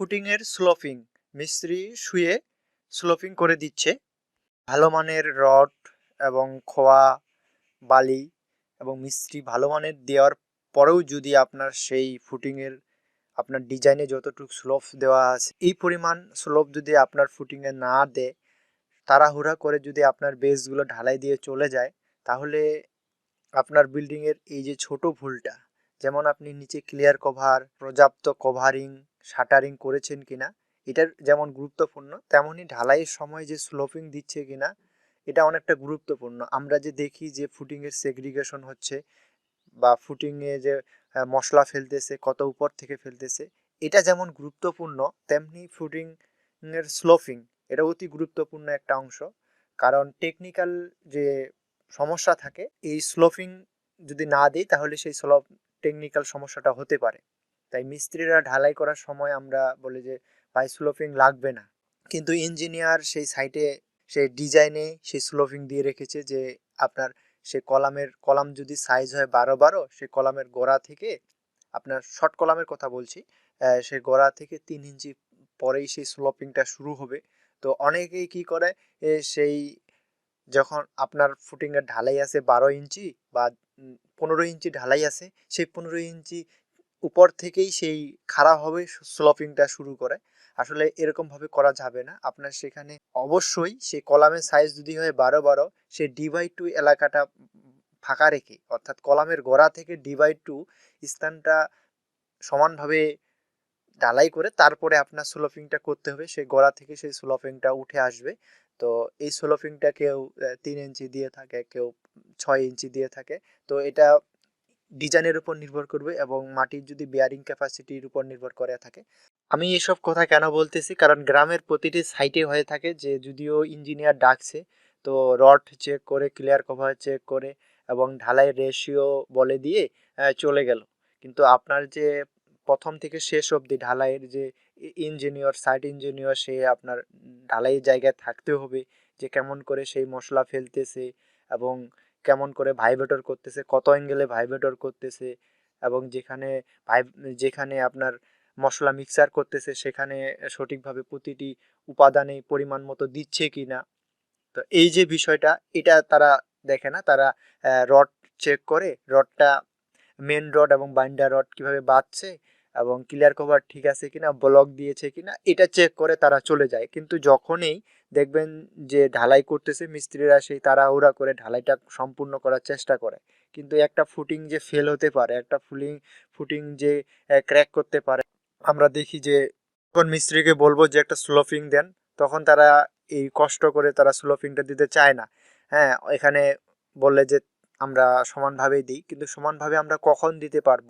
ফুটিংয়ের sloping মিস্ত্রি শুয়ে sloping করে দিচ্ছে। ভালো মানের রড এবং খোয়া বালি এবং মিস্ত্রি ভালো মানের দেওয়ার পরেও যদি আপনার সেই ফুটিংয়ের আপনার ডিজাইনে যতটুকু স্লোপ দেওয়া আছে, এই পরিমাণ স্লোপ যদি আপনার ফুটিংয়ে না দেয়, তাড়াহুড়া করে যদি আপনার বেসগুলো ঢালাই দিয়ে চলে যায়, তাহলে আপনার বিল্ডিংয়ের এই যে ছোট ভুলটা, যেমন আপনি নিচে ক্লিয়ার কভার পর্যাপ্ত কভারিং শাটারিং করেছেন কিনা, এটার যেমন গুরুত্বপূর্ণ তেমনই ঢালাইয়ের সময় যে স্লোপিং দিচ্ছে কিনা, এটা অনেকটা গুরুত্বপূর্ণ। আমরা যে দেখি যে ফুটিংয়ের সেগ্রিগেশন হচ্ছে বা ফুটিংয়ে যে মশলা ফেলতেছে, কত উপর থেকে ফেলতেছে, এটা যেমন গুরুত্বপূর্ণ, তেমনি ফুটিংয়ের স্লোপিং এটা অতি গুরুত্বপূর্ণ একটা অংশ। কারণ টেকনিক্যাল যে সমস্যা থাকে, এই স্লোপিং যদি না দিই, তাহলে সেই স্লোপ টেকনিক্যাল সমস্যাটা হতে পারে। তাই মিস্ত্রিরা ঢালাই করার সময় আমরা বলি যে ভাই স্লোপিং লাগবে না। কিন্তু ইঞ্জিনিয়ার সেই সাইটে সেই ডিজাইনে সেই স্লোপিং দিয়ে রেখেছে যে আপনার সে কলামের, কলাম যদি সাইজ হয় বারো বারো, সে কলামের গোড়া থেকে আপনার শর্ট কলামের কথা বলছি সে গোড়া থেকে তিন ইঞ্চি পরেই সেই স্লোপিংটা শুরু হবে। তো অনেকেই কি করে সেই যখন আপনার ফুটিংয়ের ঢালাই আছে বারো ইঞ্চি বা পনেরো ইঞ্চি ঢালাই আছে, সেই পনেরো ইঞ্চি উপর থেকেই সেই খাড়া হবে স্লোপিংটা শুরু করে। আসলে এরকম ভাবে করা যাবে না। আপনার সেখানে অবশ্যই সেই কলামের সাইজ যদি হয় বারো বারো সেই ডিভাই টু এলাকাটা ফাঁকা রেখে, অর্থাৎ কলামের গোড়া থেকে ডিভাই টু স্থানটা সমানভাবে ঢালাই করে তারপরে আপনার স্লোপিংটা করতে হবে। সেই গোড়া থেকে সেই স্লোপিংটা উঠে আসবে। তো এই স্লোপিংটা কেউ তিন ইঞ্চি দিয়ে থাকে, কেউ ছয় ইঞ্চি দিয়ে থাকে। তো এটা ডিজাইনের উপর নির্ভর করবে এবং মাটির যদি বেয়ারিং ক্যাপাসিটির উপর নির্ভর করে থাকে। আমি এসব কথা কেন বলতেছি? কারণ গ্রামের প্রতিটি সাইটে হয়ে থাকে যে যদিও ইঞ্জিনিয়ার ডাকছে, তো রড চেক করে ক্লিয়ার কভার চেক করে এবং ঢালাই রেশিও বলে দিয়ে চলে গেল। কিন্তু আপনার যে প্রথম থেকে শেষ অবধি ঢালাইয়ের যে ইঞ্জিনিয়ার সাইট ইঞ্জিনিয়ার সে আপনার ঢালাইয়ের জায়গায় থাকতে হবে যে কেমন করে সেই মশলা ফেলতেছে এবং কেমন করে ভাইব্রেটর করতেছে, কত অ্যাঙ্গেলে ভাইব্রেটর করতেছে এবং যেখানে ভাই যেখানে আপনার মশলা মিক্সার করতেছে, সেখানে সঠিকভাবে প্রতিটি উপাদানে পরিমাণ মতো দিচ্ছে কি না তো এই যে বিষয়টা, এটা তারা দেখে না? তারা রড চেক করে রডটা মেন রড এবং বাইন্ডার রড কীভাবে বাঁধছে এবং ক্লিয়ার কভার ঠিক আছে কিনা ব্লক দিয়েছে কিনা, এটা চেক করে তারা চলে যায়। কিন্তু যখনই দেখবেন যে ঢালাই করতেছে মিস্ত্রিরা সেই তাড়াহুড়া করে ঢালাইটা সম্পূর্ণ করার চেষ্টা করে। কিন্তু একটা ফুটিং যে ফেল হতে পারে, একটা ফুলিং ফুটিং যে ক্র্যাক করতে পারে, আমরা দেখি যে যখন মিস্ত্রিকে বলব যে একটা স্লোপিং দেন, তখন তারা এই কষ্ট করে তারা স্লোপিংটা দিতে চায় না। হ্যাঁ এখানে বললে যে আমরা সমানভাবেই দিই। কিন্তু সমানভাবে আমরা কখন দিতে পারব?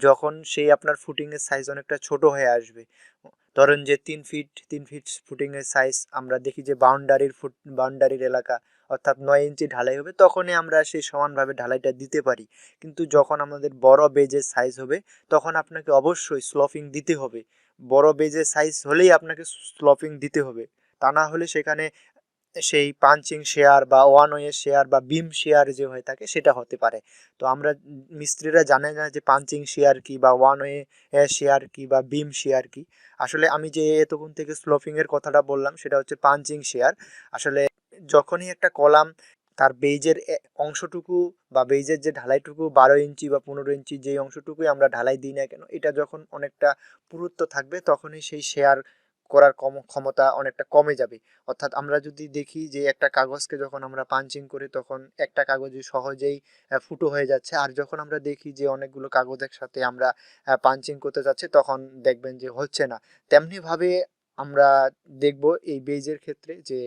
যখন সেই আপনার ফুটিংয়ের সাইজ অনেকটা ছোট হয়ে আসবে। ধরেন যে তিন ফিট তিন ফিট ফুটিংয়ের সাইজ আমরা দেখি যে বাউন্ডারির ফুট বাউন্ডারির এলাকা অর্থাৎ নয় ইঞ্চি ঢালাই হবে, তখনই আমরা সেই সমানভাবে ঢালাইটা দিতে পারি। কিন্তু যখন আমাদের বড় বেজের সাইজ হবে, তখন আপনাকে অবশ্যই স্লোপিং দিতে হবে। বড় বেজের সাইজ হলেই আপনাকে স্লোপিং দিতে হবে। তা না হলে সেখানে সেই পাঞ্চিং শেয়ার বা ওয়ান ওয়ে শেয়ার বা বিম শেয়ার যে হয়ে থাকে সেটা হতে পারে। তো আমরা মিস্ত্রিরা জানে না যে পাঞ্চিং শেয়ার কি বা ওয়ান ওয়ে শেয়ার কি বা বিম শেয়ার কি। আসলে আমি যে এতক্ষণ থেকে স্লোপিং এর কথাটা বললাম সেটা হচ্ছে পাঞ্চিং শেয়ার। আসলে যখনই একটা কলাম তার বেজের অংশটুকু বা বেজের যে ঢালাইটুকু বারো ইঞ্চি বা পনেরো ইঞ্চি যেই অংশটুকুই আমরা ঢালাই দিই না কেন, এটা যখন অনেকটা পুরুত্ব থাকবে তখনই সেই শেয়ার করার কম, ক্ষমতা অনেকটা কমে যাবে। অর্থাৎ আমরা যদি দেখি যে একটা কাগজকে যখন আমরা পাঞ্চিং করি, তখন একটা কাগজে সহজেই ফুটো হয়ে যাচ্ছে। আর যখন আমরা দেখি যে অনেকগুলো কাগজ একসাথে আমরা পাঞ্চিং করতে যাচ্ছি, তখন দেখবেন যে হচ্ছে না। তেমনিভাবে আমরা দেখব এই বেজের ক্ষেত্রে যে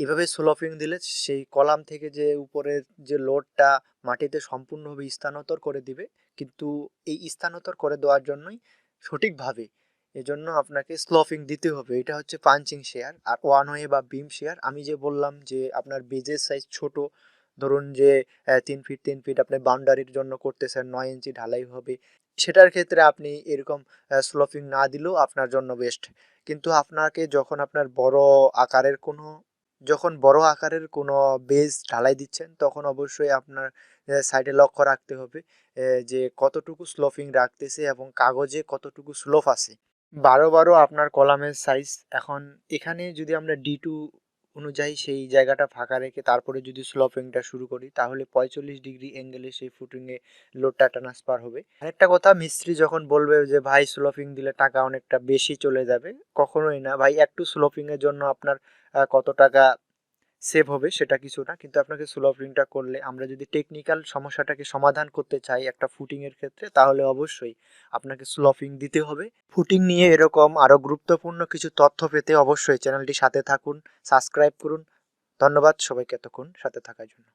এভাবে স্লোপিং দিলে সেই কলাম থেকে যে উপরের যে লোডটা মাটিতে সম্পূর্ণভাবে স্থানান্তর করে দিবে, কিন্তু এই স্থানান্তর করে দেওয়ার জন্যই সঠিকভাবে এজন্য আপনাকে স্লোপিং দিতে হবে। এটা হচ্ছে পাঞ্চিং শেয়ার আর ওয়ান ওয়ে বা বিম শেয়ার। আমি যে বললাম যে আপনার বেজের সাইজ ছোট, ধরুন যে তিন ফিট তিন ফিট আপনি বাউন্ডারির জন্য করতেছেন, নয় ইঞ্চি ঢালাই হবে। সেটার ক্ষেত্রে আপনি এরকম স্লোপিং না দিলেও আপনার জন্য বেস্ট কিন্তু আপনাকে যখন আপনার বড় আকারের কোনো, যখন বড় আকারের কোনো বেজ ঢালাই দিচ্ছেন, তখন অবশ্যই আপনার সাইডে লক্ষ্য রাখতে হবে যে কতটুকু স্লোপিং রাখতেছে এবং কাগজে কতটুকু স্লোপ আছে। বারো বারো আপনার কলামের সাইজ এখন এখানে যদি আমরা ডি টু অনুযায়ী সেই জায়গাটা ফাঁকা রেখে তারপরে যদি স্লোপিংটা শুরু করি, তাহলে পঁয়তাল্লিশ ডিগ্রি অ্যাঙ্গেলে সেই ফুটিংয়ে লোডটা ট্রান্সফার হবে। আরেকটা কথা, মিস্ত্রি যখন বলবে যে, ভাই স্লোপিং দিলে টাকা অনেকটা বেশি চলে যাবে। কখনোই না। ভাই, একটু স্লোপিংয়ের জন্য আপনার কত টাকা সেভ হবে সেটা কিছু না। কিন্তু আপনাকে স্লোপিংটা করলে আমরা যদি টেকনিক্যাল সমস্যাটাকে সমাধান করতে চাই একটা ফুটিংয়ের ক্ষেত্রে, তাহলে অবশ্যই আপনাকে স্লপিং দিতে হবে। ফুটিং নিয়ে এরকম আরও গুরুত্বপূর্ণ কিছু তথ্য পেতে অবশ্যই চ্যানেলটি সাথে থাকুন সাবস্ক্রাইব করুন। ধন্যবাদ সবাইকে এতক্ষণ সাথে থাকার জন্য।